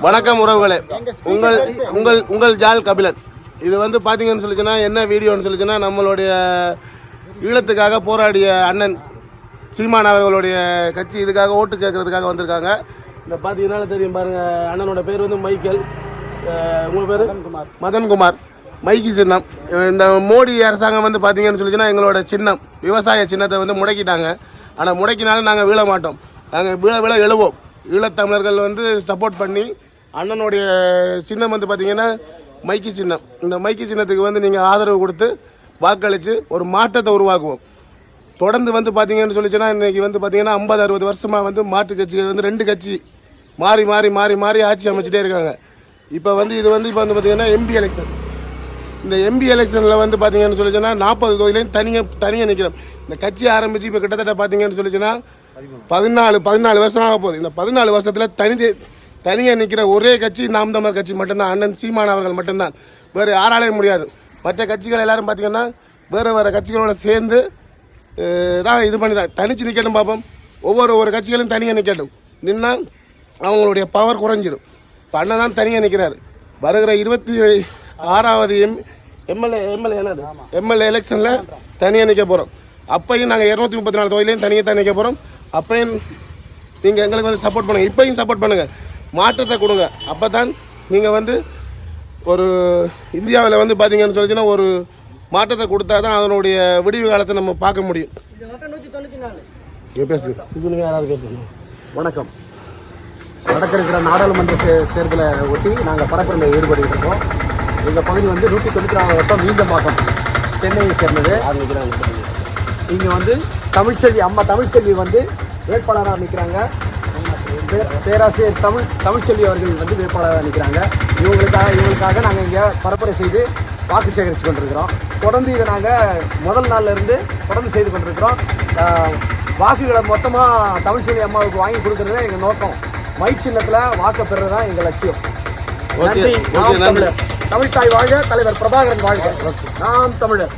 வணக்கம் உறவுகளே. உங்கள் உங்கள் உங்கள் ஜால் கபிலன். இது வந்து பார்த்தீங்கன்னு சொல்லிச்சுன்னா என்ன வீடியோன்னு சொல்லிச்சுன்னா நம்மளுடைய ஈழத்துக்காக போராடிய அண்ணன் சீமான் அவர்களுடைய கட்சி இதுக்காக ஓட்டு கேட்கறதுக்காக வந்திருக்காங்க. இந்த பார்த்தீங்கன்னா தெரியும் பாருங்க அண்ணனோட பேர் வந்து மைக்கேல். அஹ் உங்க பேர்? மதன்குமார். மைக்கி சின்னம். இந்த மோடி அரசாங்கம் வந்து பார்த்தீங்கன்னு சொல்லிச்சுன்னா எங்களோட சின்னம் விவசாய சின்னத்தை வந்து முடக்கிட்டாங்க. ஆனால் முடக்கினாலும் நாங்கள் வீழ மாட்டோம். நாங்கள் வீழ வீழ எழுவோம். ஈழத்தமிழர்கள் வந்து சப்போர்ட் பண்ணி அண்ணனுடைய சின்னம் வந்து பார்த்தீங்கன்னா மைக்கி சின்னம். இந்த மைக்கி சின்னத்துக்கு வந்து நீங்கள் ஆதரவு கொடுத்து வாக்களித்து ஒரு மாற்றத்தை உருவாக்குவோம். தொடர்ந்து வந்து பார்த்தீங்கன்னு சொல்லிச்சுன்னா இன்றைக்கி வந்து பார்த்தீங்கன்னா ஐம்பது அறுபது வருஷமாக வந்து மாற்று கட்சிகள் வந்து ரெண்டு கட்சி மாறி மாறி மாறி மாறி ஆட்சி அமைச்சிட்டே இருக்காங்க. இப்போ வந்து இது வந்து இப்போ வந்து பார்த்தீங்கன்னா எம்பி எலெக்ஷன் இந்த எம்பி எலெக்ஷனில் வந்து பார்த்தீங்கன்னு சொல்லிச்சுன்னா நாற்பது தொகுதியிலையும் தனியாக தனியாக நிற்கிறோம் இந்த கட்சி ஆரம்பித்து இப்போ கிட்டத்தட்ட பார்த்தீங்கன்னு சொல்லிச்சுன்னா பதினாலு பதினாலு வருஷம் ஆக போகுது. இந்த பதினாலு வருஷத்தில் தனி தனியாக நிற்கிற ஒரே கட்சி நாம் தமிழர் கட்சி மட்டும்தான். அண்ணன் சீமான் அவர்கள் மட்டும்தான். வேறு யாராலையும் முடியாது. மற்ற கட்சிகள் எல்லாரும் பார்த்தீங்கன்னா வேறு வேறு கட்சிகளோட சேர்ந்து தான் இது பண்ணி தனிச்சு நிற்கட்டும் பார்ப்போம் ஒவ்வொரு ஒவ்வொரு கட்சிகளும் தனியாக நிற்கட்டும் நின்னா அவங்களுடைய பவர் குறைஞ்சிரும். இப்போ அண்ணன் தான் தனியாக நிற்கிறாரு வருகிற இருபத்தி ஆறாவது எம் எம்எல்ஏ எம்எல்ஏ என்னது? எம்எல்ஏ எலெக்ஷனில் தனியாக நிற்க போகிறோம் அப்பையும் நாங்கள் இரநூத்தி முப்பத்தி நாலு தொகையிலையும் தனியாக தான் நிற்க போகிறோம் அப்பையும் நீங்கள் எங்களுக்கு வந்து சப்போர்ட் பண்ணுங்கள் இப்பையும் சப்போர்ட் பண்ணுங்கள் மாற்றத்தை கொடுங்க. அப்போ தான் நீங்கள் வந்து ஒரு இந்தியாவில் வந்து பார்த்தீங்கன்னு சொல்லிச்சுன்னா ஒரு மாற்றத்தை கொடுத்தா தான் அதனுடைய விடிவு காலத்தை நம்ம பார்க்க முடியும். பேசு. யாராவது பேசுங்க வணக்கம். நடக்கிற இருக்கிற நாடாளுமன்ற தேர்தலை ஒட்டி நாங்கள் பரப்புரையில் ஈடுபட்டு இருக்கோம். எங்கள் பகுதி வந்து நூற்றி தொண்ணூற்றி நாலு வட்டம் மீந்தம்பாக்கம் சென்னையை சேர்ந்தது. இங்கே வந்து தமிழ்ச்செல்வி அம்மா தமிழ்ச்செல்வி வந்து வேட்பாளராக நிற்கிறாங்க பேராசிரியர் தமிழ் தமிழ்ச்செல்வி அவர்கள் வந்து வேட்பாளராக நிற்கிறாங்க இவங்களுக்காக இவங்களுக்காக நாங்கள் இங்கே பரப்புரை செய்து வாக்கு சேகரித்து கொண்டிருக்கிறோம். தொடர்ந்து இதை நாங்கள் முதல் நாள்ல இருந்து தொடர்ந்து செய்து கொண்டிருக்கிறோம். வாக்குகளை மொத்தமாக தமிழ்ச்செல்வி அம்மாவுக்கு வாங்கி கொடுக்கறது எங்கள் நோக்கம். மைக் சின்னத்தில் வாக்கு பெறுறது தான் எங்கள் லட்சியம். நன்றி. நாம். தமிழர். தமிழ்தாய் வாழ்க தலைவர் பிரபாகரன் வாழ்க. நாம் தமிழர்.